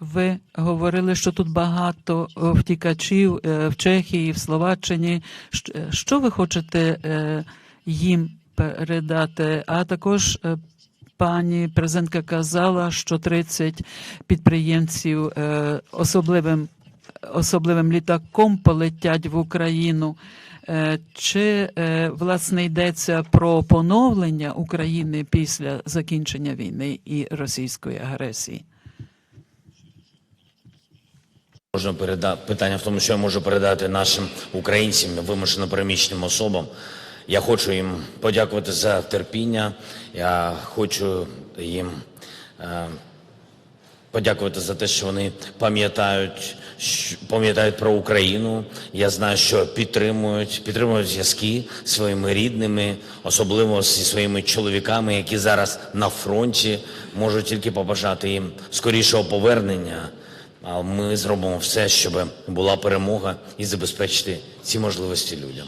Ви говорили, що тут багато е, втікачів е, в Чехії, в Словаччині. Е, Що ви хочете їм передати? А також пані президентка казала, що 30 підприємців особливим, особливим літаком полетять в Україну. Чи власне йдеться про поновлення України після закінчення війни і російської агресії? Можна передати питання в тому, що я можу передати нашим українцям, вимушено переміщеним особам. Я хочу їм подякувати за терпіння. Я хочу їм е, подякувати за те, що вони пам'ятають, що- пам'ятають про Україну. Я знаю, що підтримують, підтримують зв'язки своїми рідними, особливо зі своїми чоловіками, які зараз на фронті. Можу тільки побажати їм скорішого повернення. А ми зробимо все, щоб була перемога і забезпечити ці можливості людям.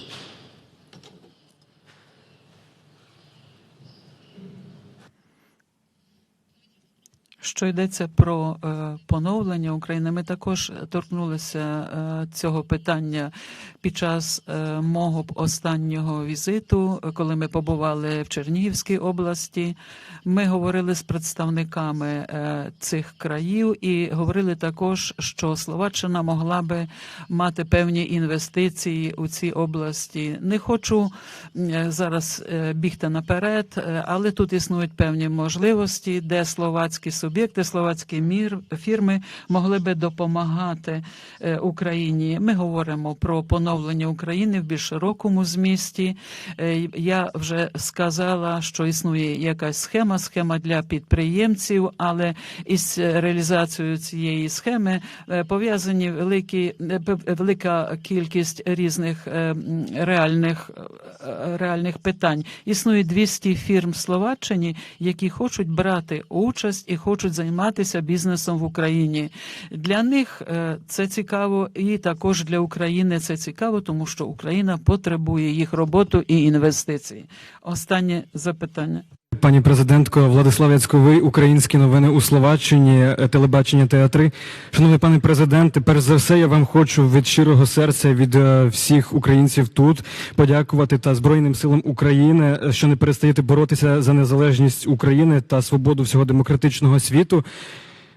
Що йдеться про е, поновлення України, ми також торкнулися е, цього питання під час е, мого останнього візиту, коли ми побували в Чернігівській області. Ми говорили з представниками цих країв і говорили також, що Словаччина могла би мати певні інвестиції у цій області. Не хочу зараз бігти наперед, але тут існують певні можливості, де словацькі суб'єкти, словацькі фірми могли би допомагати е, Україні. Ми говоримо про поновлення України в більш широкому змісті. Е, Я вже сказала, що існує якась схема, схема для підприємців, але із реалізацією цієї схеми е, пов'язані великі велика кількість різних реальних реальних питань. Існує 200 фірм в Словаччині, які хочуть брати участь і хочуть займатися бізнесом в Україні. Для них е, це цікаво, і також для України це цікаво, тому що Україна потребує їх роботу і інвестицій. Останнє запитання. Пані президентко Владислав Яцьковий, українські новини у Словаччині, е, телебачення театри. Шановний пане президенте, перш за все, я вам хочу від щирого серця від е, всіх українців тут подякувати та Збройним силам України, е, що не перестаєте боротися за незалежність України та свободу всього демократичного світу.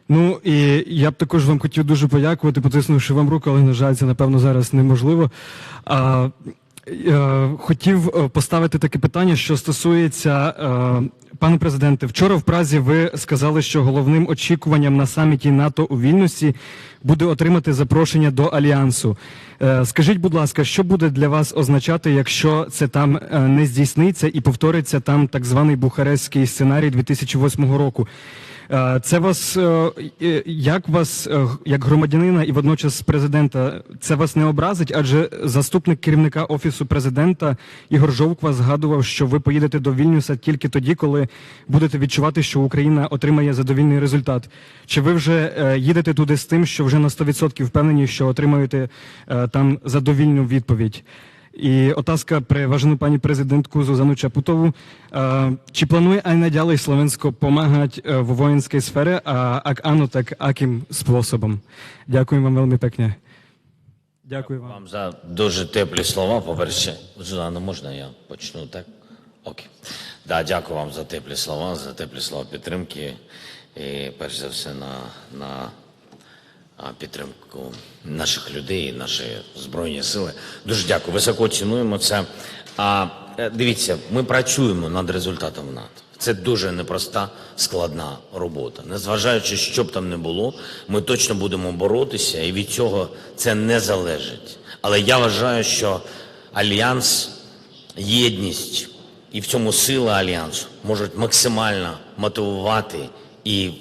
Ну і я б також вам хотів дуже подякувати, потиснувши вам руку, але на жаль, це напевно зараз неможливо. А, хотів е, поставити таке питання, що стосується е, пане президенте. Вчора в Празі ви сказали, що головним очікуванням на саміті НАТО у Вільнюсі буде отримати запрошення до альянсу. Е, Скажіть, будь ласка, що буде для вас означати, якщо це там е, не здійсниться і повториться там так званий бухарестський сценарій 2008 року? Е, Це вас е, як вас, е, як громадянина і водночас президента, це вас не образить? Адже заступник керівника офісу президента Ігор Жовква згадував, що ви поїдете до Вільнюса тільки тоді, коли будете відчувати, що Україна отримає задовільний результат. Чи ви вже їдете туди з тим, що вже на 100% впевнені, що отримаєте там задовільну відповідь? І otázka pre váženú pani prezidentku Zuzanu Čaputovú. Uh, Či plánuje aj naďalej Slovensko pomáhať uh, vo vojenskej sfére a ak áno, tak akým spôsobom? Ďakujem vám veľmi pekne. Ďakujem vám. Вам за дуже теплі слова. По-перше, Зузана, можна я почну так? Окей. Да, дякую вам за теплі слова, за теплі слова підтримки. І перш за все на, на а, підтримку наших людей, наші збройні сили. Дуже дякую. Високо цінуємо це. А е, дивіться, ми працюємо над результатом НАТО. Це дуже непроста, складна робота. Незважаючи, що б там не було, ми точно будемо боротися, і від цього це не залежить. Але я вважаю, що альянс, єдність і в цьому сила альянсу можуть максимально мотивувати і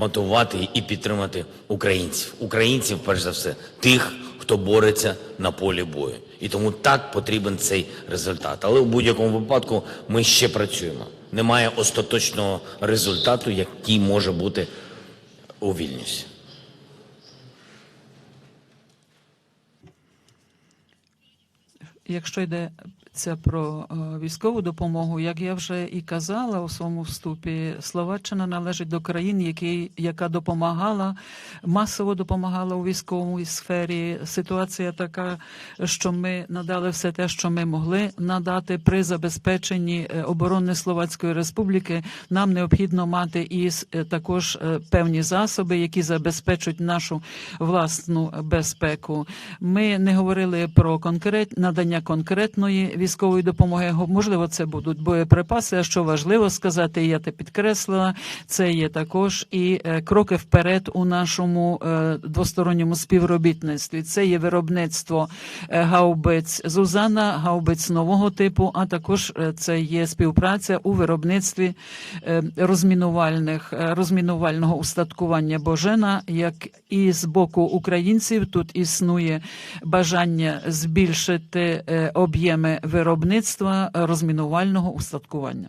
мотивувати і підтримати українців. Українців, перш за все, тих, хто бореться на полі бою. І тому так потрібен цей результат. Але в будь-якому випадку ми ще працюємо. Немає остаточного результату, який може бути у Вільнюсі. Якщо йдеться про е, військову допомогу, як я вже і казала у своєму вступі, Словаччина належить до країн, які, яка допомагала, масово допомагала у військовій сфері. Ситуація така, що ми надали все те, що ми могли надати при забезпеченні е, оборони Словацької Республіки. Нам необхідно мати і е, також певні засоби, які забезпечують нашу власну безпеку. Ми не говорили про конкрет надання конкретної військової допомоги. Можливо, це будуть боєприпаси. А що важливо сказати, я те підкреслила, це є також і е, кроки вперед у нашому е, двосторонньому співробітництві. Це є виробництво е, гаубиць Зузана, гаубиць нового типу, а також це є співпраця у виробництві розмінувальних розмінувального устаткування Божена, як і з боку українців тут існує бажання збільшити об'єми виробництва е, розмінувального устаткування.